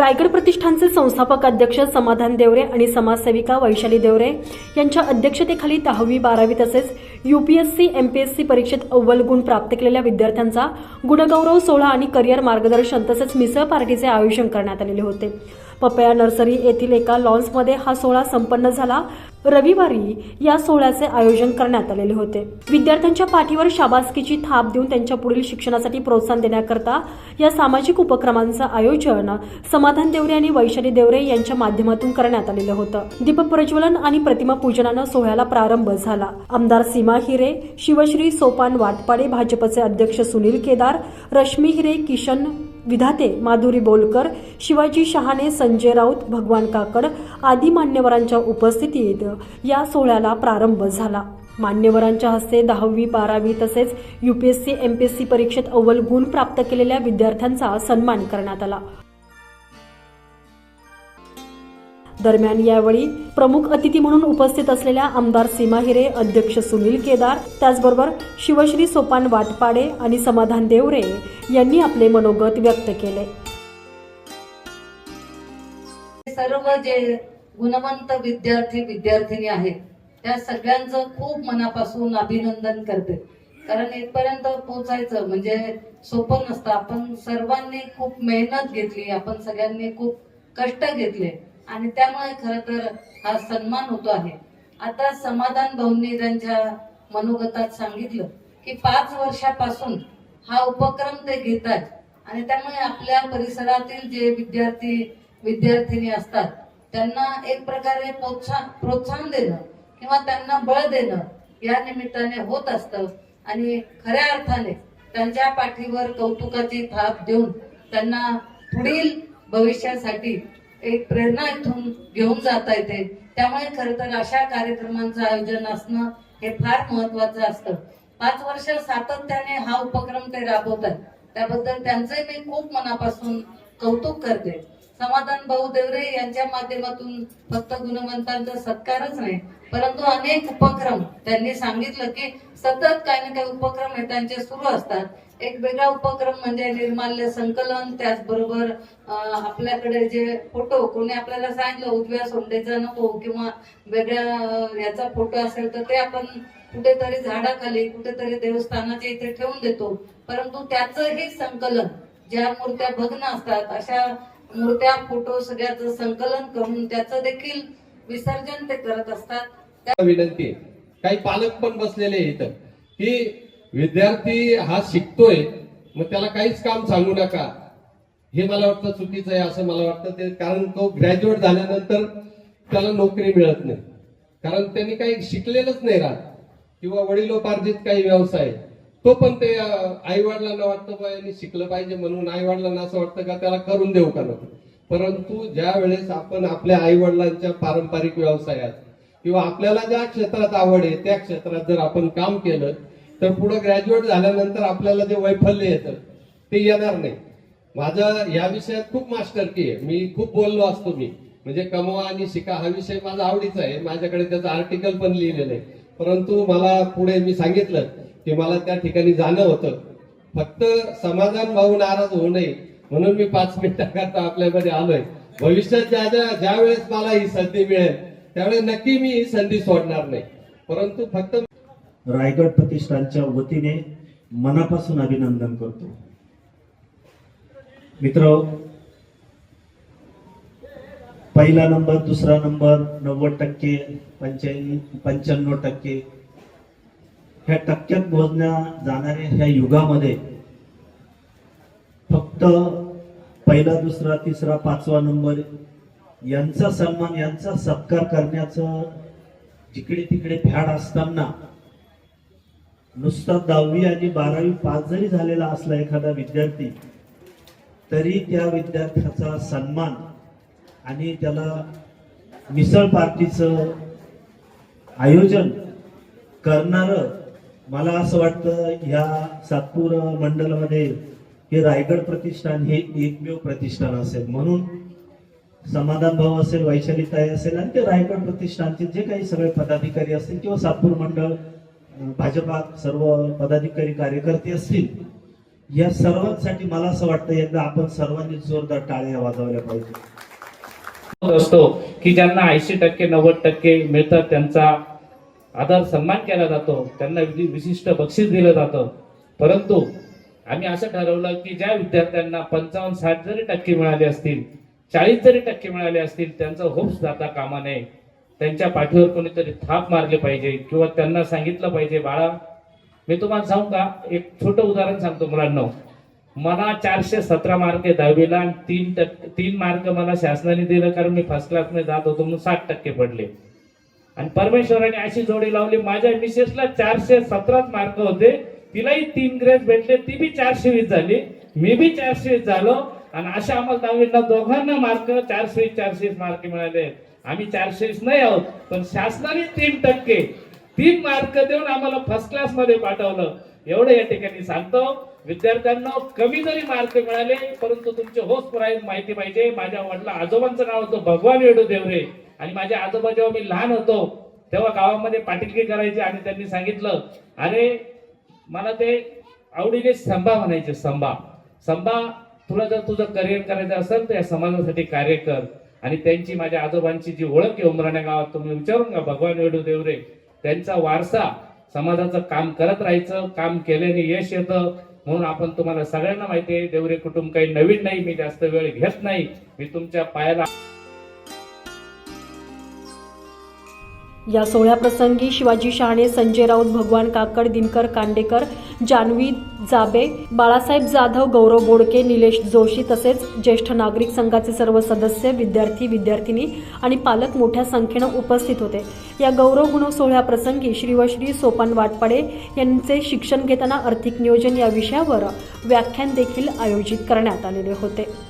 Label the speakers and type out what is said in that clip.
Speaker 1: रायगड प्रतिष्ठानचे संस्थापक अध्यक्ष समाधान देवरे आणि समाजसेविका वैशाली देवरे यांच्या अध्यक्षतेखाली दहावी बारावी तसेच युपीएससी एमपीएससी परीक्षेत अव्वल गुण प्राप्त केलेल्या विद्यार्थ्यांचा गुणगौरव सोहळा आणि करिअर मार्गदर्शन तसेच मिसळ पार्टीचे आयोजन करण्यात आलेले होते. पपया नर्सरी येथील एका लॉन्समध्ये हा सोहळा संपन्न झाला. रविवारी या सोहळ्याचे आयोजन करण्यात आलेले होते. विद्यार्थ्यांच्या पाठीवर शाबासकीची थाप देऊन त्यांच्या पुढील शिक्षणासाठी प्रोत्साहन देण्याकरता या सामाजिक उपक्रमांचं आयोजन समाधान देवरे आणि वैशाली देवरे यांच्या माध्यमातून करण्यात आलेलं होतं. दीपक प्रज्वलन आणि प्रतिमा पूजनानं सोहळ्याला प्रारंभ झाला. आमदार सीमा हिरे शिवश्री सोपान वाटपाडे भाजपचे अध्यक्ष सुनील केदार रश्मी हिरे किशन विधाते माधुरी बोलकर शिवाजी शहाणे संजय राऊत भगवान काकड आदी मान्यवरांच्या उपस्थितीत या सोहळ्याला प्रारंभ झाला. मान्यवरांच्या हस्ते दहावी बारावी तसेच यूपीएससी एमपीएससी परीक्षेत अव्वल गुण प्राप्त केलेल्या विद्यार्थ्यांचा सन्मान करण्यात आला. दरम्यान यावेळी प्रमुख अतिथी म्हणून उपस्थित असलेल्या आमदार सीमा हिरे अध्यक्ष सुनील केदार त्याचबरोबर शिवश्री सोपान वाटपाडे आणि समाधान देवरे यांनी आपले मनोगत व्यक्त केले.
Speaker 2: सर्व जे गुणवंत विद्यार्थी विद्यार्थिनी आहेत त्या सगळ्यांचं खूप मनापासून अभिनंदन करते. कारण इथपर्यंत पोचायचं म्हणजे सोपं नसतं. आपण सर्वांनी खूप मेहनत घेतली आपण सगळ्यांनी खूप कष्ट घेतले. आणि त्यामुळे खर तर हा सन्मान होतो आहे. आता समाधान भाऊंनी त्यांच्या मनोगतात सांगितलं की पाच वर्षापासून हा उपक्रम ते घेतात आणि त्यामुळे आपल्या परिसरातील जे विद्यार्थी विद्यार्थिनी असतात त्यांना एक प्रकारे प्रोत्साहन प्रोत्साहन देणं किंवा त्यांना बळ देणं या निमित्ताने होत असतं. आणि खऱ्या अर्थाने त्यांच्या पाठीवर कौतुकाची थाप देऊन त्यांना पुढील भविष्यासाठी एक प्रेरणा इथून घेऊन जाता येते. त्यामुळे खर तर अशा कार्यक्रमांचं आयोजन असणं हे फार महत्वाचं असतं. पाच वर्ष सातत्याने हा उपक्रम ते राबवतात. त्याबद्दल त्यांचे मी खूप मनापासून कौतुक करते. समाधान भाऊ देवरे यांच्या माध्यमातून फक्त गुणवंतांचा सत्कारच नाही परंतु अनेक उपक्रम त्यांनी सांगितलं की सतत काही ना काही उपक्रम हे त्यांचे सुरू असतात. एक वेगळा उपक्रम म्हणजे निर्माल्य संकलन त्याचबरोबर आपल्याकडे जे फोटो कोणी आपल्याला सांगितलं उजव्या सोंडेचा नको किंवा वेगळ्या याचा फोटो असेल तर ते आपण कुठेतरी झाडाखाली कुठेतरी देवस्थानाच्या इथे ठेवून देतो. परंतु त्याचंही संकलन ज्या मूर्त्या भग्न असतात अशा मूर्त्या फोटो सगळ्याचं संकलन करून त्याचं देखील विसर्जन ते करत असतात.
Speaker 3: विनंती काही पालक पण बसलेले इथं. की विद्यार्थी हा शिकतोय मग त्याला काहीच काम सांगू नका. हे मला वाटतं चुकीचं आहे असं मला वाटतं ते कारण तो ग्रॅज्युएट झाल्यानंतर त्याला नोकरी मिळत नाही. कारण त्यांनी काही शिकलेलंच नाही राहत. किंवा वडिलोपार्जित काही व्यवसाय. तो पण ते आई वडिलांना वाटतं यांनी शिकलं पाहिजे म्हणून आई वडिलांना असं वाटतं का त्याला करून देऊ का नको? परंतु ज्या वेळेस आपण आपल्या आई वडिलांच्या पारंपरिक व्यवसायात किंवा आपल्याला ज्या क्षेत्रात आवड आहे त्या क्षेत्रात जर आपण काम केलं तर पुढे ग्रॅज्युएट झाल्यानंतर आपल्याला जे वैफल्य येतं ते येणार नाही. माझं या विषयात खूप मास्टरकी आहे. मी खूप बोललो असतो मी. म्हणजे कमवा आणि शिका हा विषय माझा आवडीचा आहे. माझ्याकडे त्याचं आर्टिकल पण लिहिलेलं आहे. परंतु मला पुढे मी सांगितलं की मला त्या ठिकाणी जाणं होतं. फक्त समाधान भाऊ नाराज होऊ नये म्हणून मी पाच मिनिटाकरता आपल्यामध्ये आलोय. भविष्यात ज्या ज्या ज्या वेळेस मला ही संधी मिळेल त्यावेळेस नक्की मी ही संधी सोडणार नाही. परंतु फक्त
Speaker 4: रायगड प्रतिष्ठानच्या वतीने मनापासून अभिनंदन करतो. मित्र पहिला नंबर दुसरा नंबर नव्वद टक्के पंच्याण्णव पंच्याण्णव टक्के ह्या टक्क्यात मोजण्या जाणाऱ्या ह्या युगामध्ये फक्त पहिला दुसरा तिसरा पाचवा नंबर यांचा सन्मान यांचा सत्कार करण्याचं जिकडे तिकडे फॅड असताना नुसता दहावी आणि बारावी पास जरी झालेला असला एखादा विद्यार्थी तरी त्या विद्यार्थ्याचा सन्मान आणि त्याला मिसळ पार्टीचं आयोजन करणारं मला असं वाटतं या सातपूर मंडलमध्ये हे रायगड प्रतिष्ठान हे एकमेव प्रतिष्ठान असेल. म्हणून समाधान भाव असेल वैशालीताई असेल आणि ते रायगड प्रतिष्ठानचे जे काही सगळे पदाधिकारी असतील किंवा सातपूर मंडळ भाजपा सर्व पदाधिकारी कार्यकर्ते असतील या सर्वांसाठी मला असं वाटतं एकदा आपण सर्वांनी जोरदार टाळ्या वाजवल्या पाहिजे.
Speaker 5: असतो की ज्यांना ऐंशी टक्के नव्वद टक्के मिळतात त्यांचा आदर सन्मान केला जातो त्यांना विशिष्ट बक्षीस दिलं जातं. परंतु आम्ही असं ठरवलं की ज्या विद्यार्थ्यांना पंचावन्न साठ जरी टक्के मिळाले असतील चाळीस जरी टक्के मिळाले असतील त्यांचं होप्स जाता कामा नये. त्यांच्या पाठीवर कोणीतरी थाप मारले पाहिजे किंवा त्यांना सांगितलं पाहिजे बाळा मी तुम्हाला सांगू का? एक छोटं उदाहरण सांगतो मुलांना. मला चारशे सतरा मार्क दहावीला तीन टक्के तीन मार्क मला शासनाने दिलं कारण मी फर्स्ट क्लासमध्ये जात होतो म्हणून साठ टक्के पडले. आणि परमेश्वराने अशी जोडी लावली. माझ्या मिसेसला चारशे सतराच मार्क होते. तिलाही तीन ग्रेड भेटले. ती बी चारशे वीस झाली. मी बी चारशे वीस झालो. आणि अशा आम्हाला दहावीला दोघांना मार्क चारशे वीस चारशे वीस मार्क मिळाले. आम्ही चारशे वीस नाही आहोत पण शासनाने तीन टक्के तीन मार्क देऊन आम्हाला फर्स्ट क्लासमध्ये पाठवलं. एवढं या ठिकाणी सांगतो. विद्यार्थ्यांना कमी जरी मार्क मिळाले परंतु तुमचे होस प्राईज माहिती पाहिजे. माझ्या वडिला आजोबांचं नाव होतं भगवान येडू देवरे. आणि माझे आजोबा जेव्हा मी लहान होतो तेव्हा गावामध्ये पाटीलकी करायचे आणि त्यांनी सांगितलं अरे मला ते आवडीने संभा म्हणायचे संभा. संभा तुला जर तुझं करिअर करायचं असेल तर या समाजासाठी कार्य कर. आणि त्यांची माझ्या आजोबांची जी ओळख आहे उमराण्या गावात तुम्ही विचारून का भगवान वेडू देवरे त्यांचा वारसा समाजाचं काम करत राहायचं काम केल्याने यश येतं. म्हणून आपण तुम्हाला सगळ्यांना माहिती आहे देवरे कुटुंब काही नवीन नाही मी जास्त वेळ घेत नाही. मी तुमच्या पायाला
Speaker 1: या सोहळ्याप्रसंगी शिवाजी शहाणे संजय राऊत भगवान काकड दिनकर कांडेकर जान्हवी जाबे बाळासाहेब जाधव गौरव बोडके निलेश जोशी तसेच ज्येष्ठ नागरिक संघाचे सर्व सदस्य विद्यार्थी विद्यार्थिनी आणि पालक मोठ्या संख्येनं उपस्थित होते. या गौरव गुणव सोहळ्याप्रसंगी श्री व श्री सोपान वाटपाडे यांचे शिक्षण घेताना आर्थिक नियोजन या विषयावर व्याख्यान देखील आयोजित करण्यात आलेले होते.